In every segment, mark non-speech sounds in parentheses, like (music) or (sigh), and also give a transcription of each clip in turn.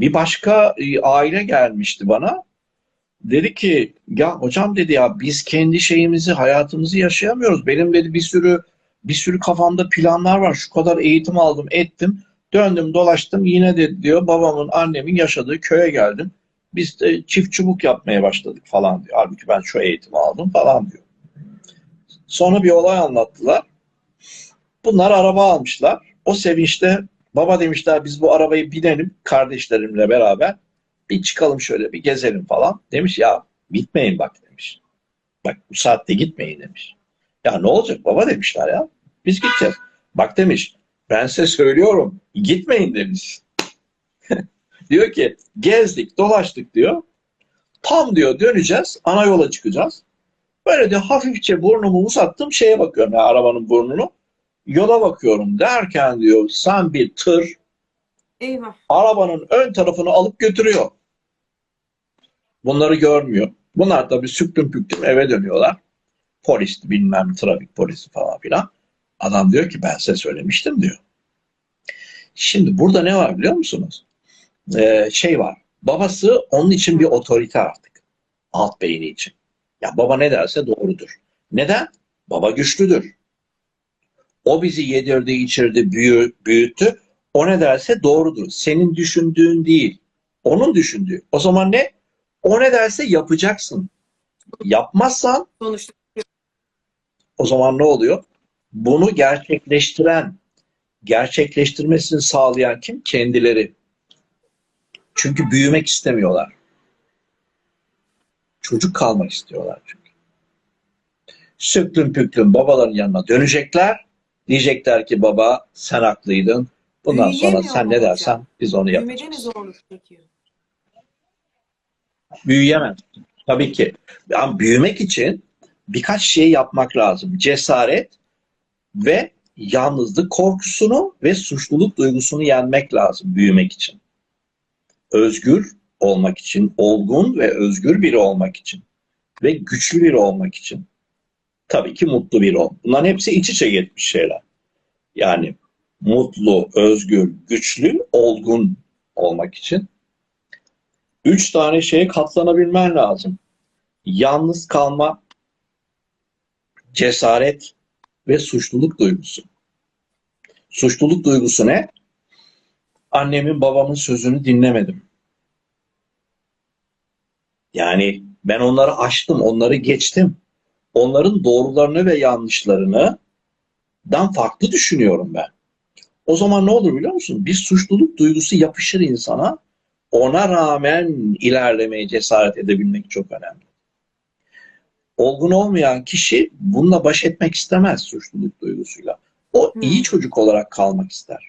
Bir başka e, aile gelmişti bana. Dedi ki ya hocam dedi ya biz kendi şeyimizi hayatımızı yaşayamıyoruz. Benim dedi bir sürü bir sürü kafamda planlar var. Şu kadar eğitim aldım ettim. Döndüm dolaştım yine de diyor babamın annemin yaşadığı köye geldim. Biz de çift çubuk yapmaya başladık falan diyor. Halbuki ben şu eğitimi aldım falan diyor. Sonra bir olay anlattılar. Bunlar araba almışlar. O sevinçte baba demişler biz bu arabayı binelim kardeşlerimle beraber. Bir çıkalım şöyle bir gezelim falan. Demiş ya gitmeyin bak demiş. Bak bu saatte gitmeyin demiş. Ya ne olacak baba demişler ya. Biz gideceğiz. Bak demiş ben size söylüyorum gitmeyin demiş. (laughs) diyor ki gezdik dolaştık diyor. Tam diyor döneceğiz ana yola çıkacağız. Böyle de hafifçe burnumu uzattım şeye bakıyorum ya arabanın burnunu. Yola bakıyorum derken diyor sen bir tır Eyvah. arabanın ön tarafını alıp götürüyor. Bunları görmüyor. Bunlar tabii süktüm püktüm eve dönüyorlar. Polis bilmem trafik polisi falan filan. Adam diyor ki ben size söylemiştim diyor. Şimdi burada ne var biliyor musunuz? Ee, şey var. Babası onun için bir otorite artık. Alt beyni için. Ya baba ne derse doğrudur. Neden? Baba güçlüdür. O bizi yedirdi, içirdi, büyü, büyüttü. O ne derse doğrudur. Senin düşündüğün değil. Onun düşündüğü. O zaman ne? O ne derse yapacaksın. Yapmazsan Sonuçta o zaman ne oluyor? Bunu gerçekleştiren, gerçekleştirmesini sağlayan kim? Kendileri. Çünkü büyümek istemiyorlar. Çocuk kalmak istiyorlar çünkü. Süklüm püklüm babaların yanına dönecekler. Diyecekler ki baba sen haklıydın. Bundan sonra sen ne hocam. dersen biz onu büyümede mi yapacağız. zorluk çekiyor? Büyüyemez. Tabii ki. Ama büyümek için birkaç şey yapmak lazım. Cesaret ve yalnızlık korkusunu ve suçluluk duygusunu yenmek lazım büyümek için. Özgür olmak için, olgun ve özgür biri olmak için ve güçlü biri olmak için. Tabii ki mutlu biri ol. Bunların hepsi iç içe geçmiş şeyler. Yani mutlu, özgür, güçlü, olgun olmak için üç tane şeye katlanabilmen lazım. Yalnız kalma, cesaret ve suçluluk duygusu. Suçluluk duygusu ne? Annemin babamın sözünü dinlemedim. Yani ben onları aştım, onları geçtim. Onların doğrularını ve yanlışlarını dan farklı düşünüyorum ben. O zaman ne olur biliyor musun? Bir suçluluk duygusu yapışır insana. Ona rağmen ilerlemeye cesaret edebilmek çok önemli. Olgun olmayan kişi bununla baş etmek istemez suçluluk duygusuyla. O Hmm. iyi çocuk olarak kalmak ister.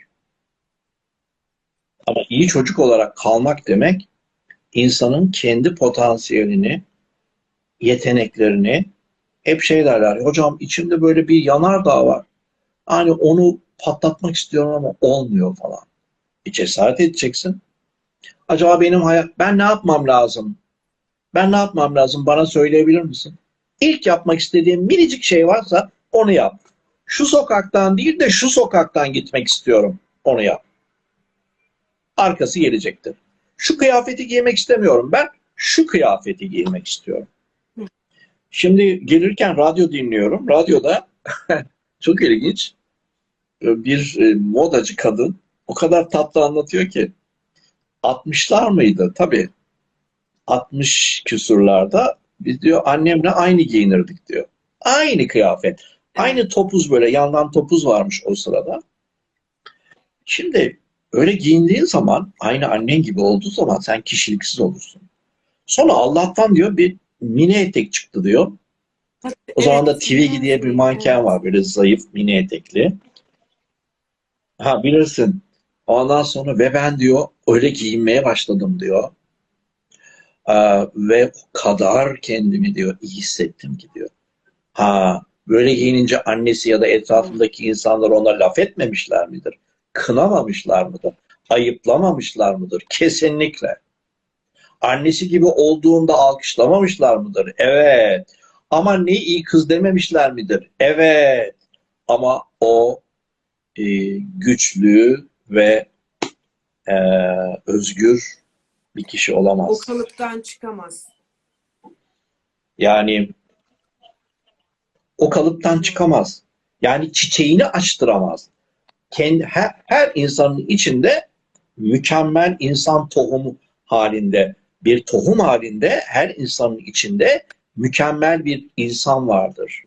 Ama iyi çocuk olarak kalmak demek insanın kendi potansiyelini, yeteneklerini hep şey derler. Hocam içimde böyle bir yanardağ var. Hani onu patlatmak istiyorum ama olmuyor falan. Bir cesaret edeceksin. Acaba benim hayat ben ne yapmam lazım? Ben ne yapmam lazım? Bana söyleyebilir misin? İlk yapmak istediğim minicik şey varsa onu yap. Şu sokaktan değil de şu sokaktan gitmek istiyorum. Onu yap. Arkası gelecektir. Şu kıyafeti giymek istemiyorum ben. Şu kıyafeti giymek istiyorum. Şimdi gelirken radyo dinliyorum. Radyoda (laughs) çok ilginç bir e, modacı kadın o kadar tatlı anlatıyor ki 60'lar mıydı? Tabii 60 küsurlarda biz diyor annemle aynı giyinirdik diyor. Aynı kıyafet. Aynı topuz böyle yandan topuz varmış o sırada. Şimdi öyle giyindiğin zaman aynı annen gibi olduğu zaman sen kişiliksiz olursun. Sonra Allah'tan diyor bir mini etek çıktı diyor. O zaman da Twiggy diye bir manken var böyle zayıf mini etekli. Ha bilirsin. Ondan sonra ve ben diyor öyle giyinmeye başladım diyor. Ee, ve o kadar kendimi diyor iyi hissettim ki diyor. Ha böyle giyinince annesi ya da etrafındaki insanlar ona laf etmemişler midir? Kınamamışlar mıdır? Ayıplamamışlar mıdır? Kesinlikle. Annesi gibi olduğunda alkışlamamışlar mıdır? Evet. Ama ne iyi kız dememişler midir? Evet. Ama o e, güçlü ve e, özgür bir kişi O olamaz. kalıptan çıkamaz. Yani o kalıptan çıkamaz. Yani çiçeğini açtıramaz. Kendi, her, her insanın içinde mükemmel insan tohumu halinde, bir tohum halinde her insanın içinde mükemmel bir insan vardır.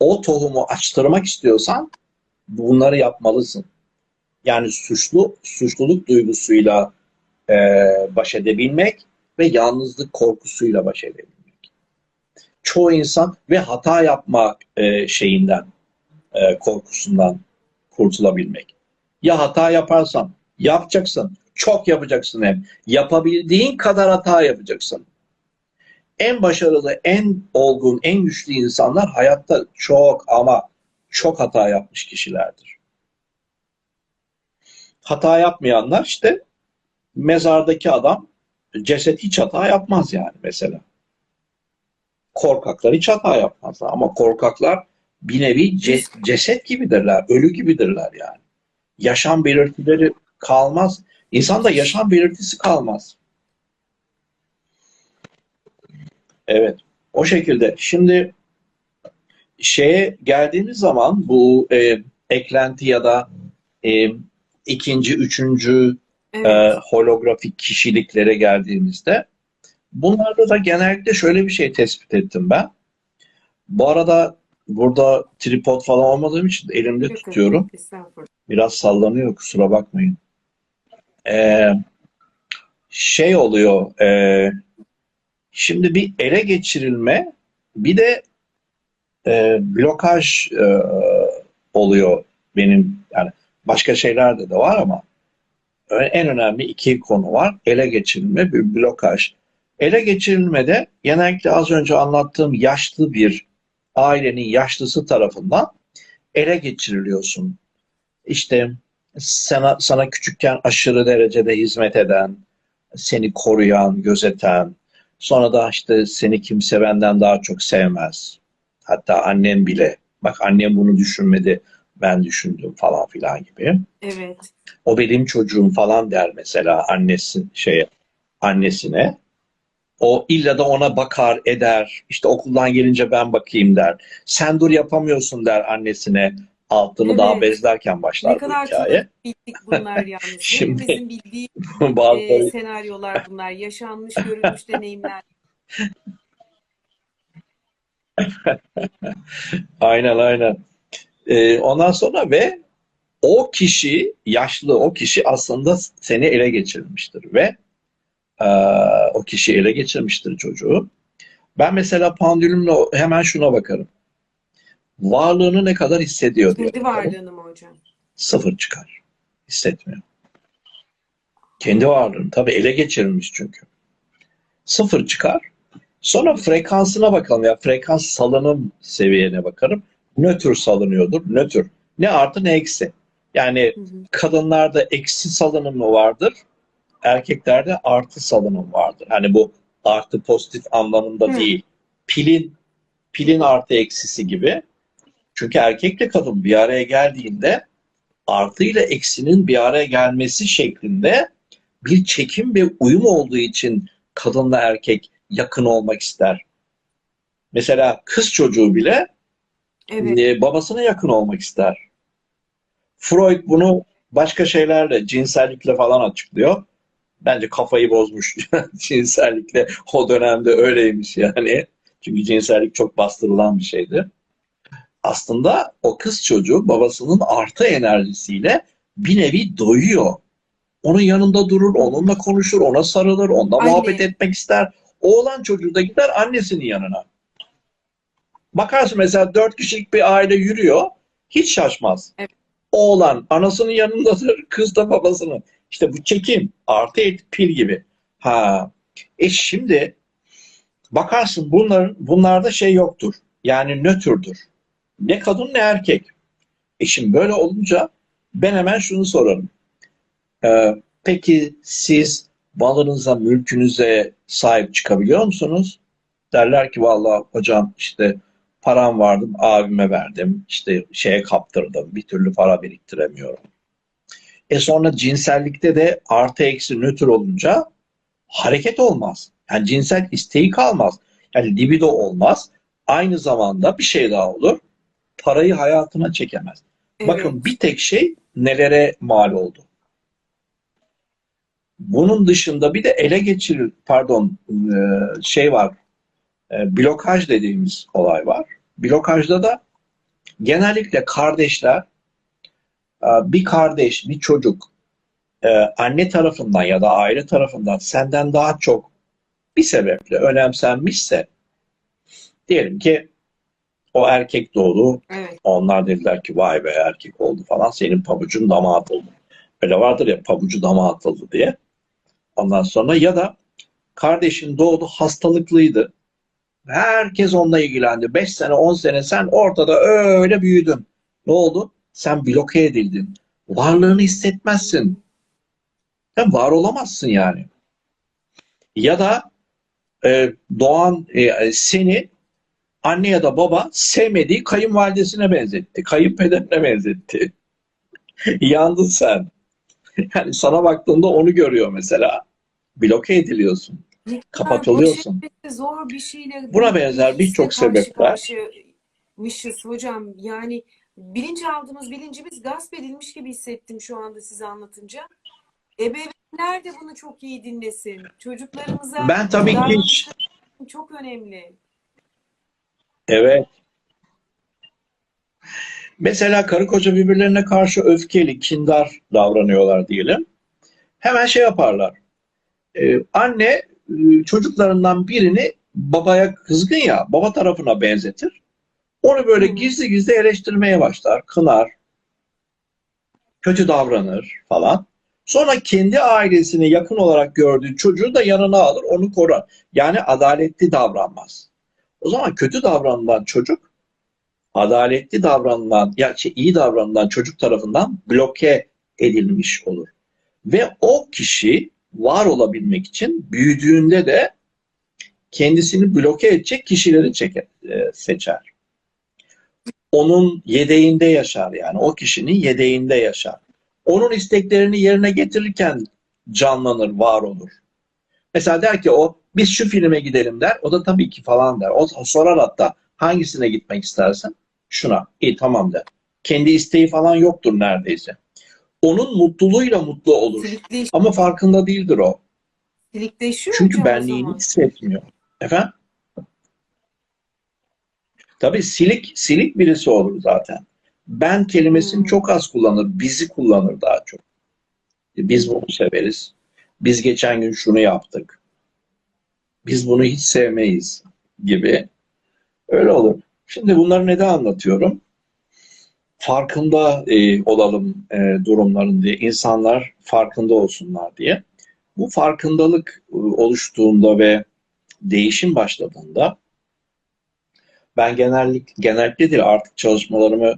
O tohumu açtırmak istiyorsan bunları yapmalısın. Yani suçlu suçluluk duygusuyla e, baş edebilmek ve yalnızlık korkusuyla baş edebilmek çoğu insan ve hata yapma e, şeyinden, e, korkusundan kurtulabilmek. Ya hata yaparsan, yapacaksın. Çok yapacaksın hep. Yapabildiğin kadar hata yapacaksın. En başarılı, en olgun, en güçlü insanlar hayatta çok ama çok hata yapmış kişilerdir. Hata yapmayanlar işte mezardaki adam ceset hiç hata yapmaz yani mesela korkaklar hiç hata yapmazlar. Ama korkaklar bir nevi ce- ceset gibidirler, ölü gibidirler yani. Yaşam belirtileri kalmaz. İnsanda yaşam belirtisi kalmaz. Evet, o şekilde. Şimdi şeye geldiğimiz zaman bu e, eklenti ya da e, ikinci, üçüncü e, Evet. holografik kişiliklere geldiğimizde Bunlarda da genellikle şöyle bir şey tespit ettim ben. Bu arada burada tripod falan olmadığım için elimde tutuyorum. Biraz sallanıyor kusura bakmayın. Ee, şey oluyor. e, şimdi bir ele geçirilme bir de e, blokaj e, oluyor benim yani başka şeyler de de var ama en önemli iki konu var. Ele geçirilme bir blokaj. Ele geçirilmede genellikle az önce anlattığım yaşlı bir ailenin yaşlısı tarafından ele geçiriliyorsun. İşte sana, sana küçükken aşırı derecede hizmet eden, seni koruyan, gözeten, sonra da işte seni kimse benden daha çok sevmez. Hatta annem bile, bak annem bunu düşünmedi, ben düşündüm falan filan gibi. Evet. O benim çocuğum falan der mesela annesi şeye annesine. O illa da ona bakar eder. İşte okuldan gelince ben bakayım der. Sen dur yapamıyorsun der annesine. Altını daha Evet. bezlerken Ne başlar bu kadar hikaye. çok bildik bunlar (laughs) yalnız. Şimdi- Hepimizin bildiği (laughs) Bazıları e, senaryolar bunlar. Yaşanmış, görülmüş (laughs) deneyimler. Aynen aynen. Ee, ondan sonra ve o kişi, yaşlı o kişi aslında seni ele geçirmiştir ve e, o kişi ele geçirmiştir çocuğu. Ben mesela pandülümle hemen şuna bakarım. Varlığını ne kadar hissediyor diye Kendi varlığını mı hocam? Sıfır çıkar. Hissetmiyor. Kendi varlığını. Tabii ele geçirilmiş çünkü. Sıfır çıkar. Sonra frekansına bakalım. Ya frekans salınım seviyene bakarım. Nötr salınıyordur. Nötr. Ne artı ne eksi. Yani Hı hı. kadınlarda eksi salınımı vardır. Erkeklerde artı salınım vardır. Hani bu artı pozitif anlamında Hı. değil. Pilin pilin artı eksisi gibi. Çünkü erkekle kadın bir araya geldiğinde artı ile eksinin bir araya gelmesi şeklinde bir çekim ve uyum olduğu için kadınla erkek yakın olmak ister. Mesela kız çocuğu bile Evet. e, babasına yakın olmak ister. Freud bunu başka şeylerle, cinsellikle falan açıklıyor. Bence kafayı bozmuş (laughs) cinsellikle. O dönemde öyleymiş yani. Çünkü cinsellik çok bastırılan bir şeydi. Aslında o kız çocuğu babasının artı enerjisiyle bir nevi doyuyor. Onun yanında durur, onunla konuşur, ona sarılır, onunla Anne. muhabbet etmek ister. Oğlan çocuğu da gider annesinin yanına. Bakarsın mesela dört kişilik bir aile yürüyor, hiç şaşmaz. Evet. Oğlan anasının yanındadır, kız da babasının. İşte bu çekim, artı et, pil gibi. Ha, e şimdi bakarsın bunların, bunlarda şey yoktur. Yani nötrdür. Ne kadın ne erkek. E şimdi böyle olunca ben hemen şunu sorarım. Ee, peki siz malınıza, mülkünüze sahip çıkabiliyor musunuz? Derler ki vallahi hocam işte param vardı abime verdim. işte şeye kaptırdım. Bir türlü para biriktiremiyorum. E sonra cinsellikte de artı eksi nötr olunca hareket olmaz. Yani cinsel isteği kalmaz. Yani libido olmaz. Aynı zamanda bir şey daha olur. Parayı hayatına çekemez. Evet. Bakın bir tek şey nelere mal oldu. Bunun dışında bir de ele geçirir, pardon e, şey var, e, blokaj dediğimiz olay var. Blokajda da genellikle kardeşler, e, bir kardeş, bir çocuk anne tarafından ya da aile tarafından senden daha çok bir sebeple önemsenmişse, diyelim ki o erkek doğdu, Evet. onlar dediler ki vay be erkek oldu falan senin pabucun dama atıldı. Öyle vardır ya pabucu dama atıldı diye. Ondan sonra ya da kardeşin doğdu hastalıklıydı. Herkes onunla ilgilendi. 5 sene 10 sene sen ortada öyle büyüdün. Ne oldu? Sen bloke edildin. Varlığını hissetmezsin. Sen var olamazsın yani. Ya da e, doğan e, seni anne ya da baba sevmediği kayınvalidesine benzetti. Kayınpederine benzetti. (laughs) Yandın sen. Yani sana baktığında onu görüyor mesela. Bloke ediliyorsun. Ne Kapatılıyorsun. etmesi zor bir şeyle Buna benzer birçok sebepler. karşıymışız hocam. Yani bilinç aldığımız bilincimiz gasp edilmiş gibi hissettim şu anda size anlatınca. Ebeveynler de bunu çok iyi dinlesin. Çocuklarımıza Ben tabii ki çok önemli. Evet. Mesela karı koca birbirlerine karşı öfkeli, kindar davranıyorlar diyelim. Hemen şey yaparlar. Ee, anne e, çocuklarından birini babaya kızgın ya, baba tarafına benzetir. Onu böyle Hmm. gizli gizli eleştirmeye başlar, kınar, kötü davranır falan. Sonra kendi ailesine yakın olarak gördüğü çocuğu da yanına alır, onu korur. Yani adaletli davranmaz. O zaman kötü davranılan çocuk adaletli davranılan ya şey, iyi davranılan çocuk tarafından bloke edilmiş olur. Ve o kişi var olabilmek için büyüdüğünde de kendisini bloke edecek kişileri çeker, e, seçer. Onun yedeğinde yaşar yani. O kişinin yedeğinde yaşar. Onun isteklerini yerine getirirken canlanır, var olur. Mesela der ki o biz şu filme gidelim der. O da tabii ki falan der. O sorar hatta hangisine gitmek istersin? Şuna. İyi tamam der. Kendi isteği falan yoktur neredeyse. Onun mutluluğuyla mutlu olur. Ama farkında değildir o. silikleşiyor Çünkü benliğini hissetmiyor. Efendim? Tabii silik silik birisi olur zaten. Ben kelimesini Hmm. çok az kullanır. Bizi kullanır daha çok. Biz bunu severiz. Biz geçen gün şunu yaptık. Biz bunu hiç sevmeyiz gibi. Öyle olur. Şimdi bunları neden anlatıyorum? Farkında e, olalım e, durumların diye. insanlar farkında olsunlar diye. Bu farkındalık e, oluştuğunda ve değişim başladığında ben genellik, genellikle değil artık çalışmalarımı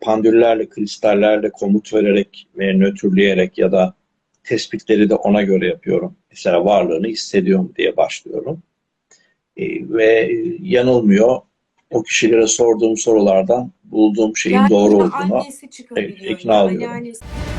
pandüllerle, kristallerle komut vererek ve nötrleyerek ya da tespitleri de ona göre yapıyorum. Mesela varlığını hissediyorum diye başlıyorum. E, ve yanılmıyor. O kişilere sorduğum sorulardan bulduğum şeyin Yani doğru olduğuna ikna Yani oluyorum. annesi-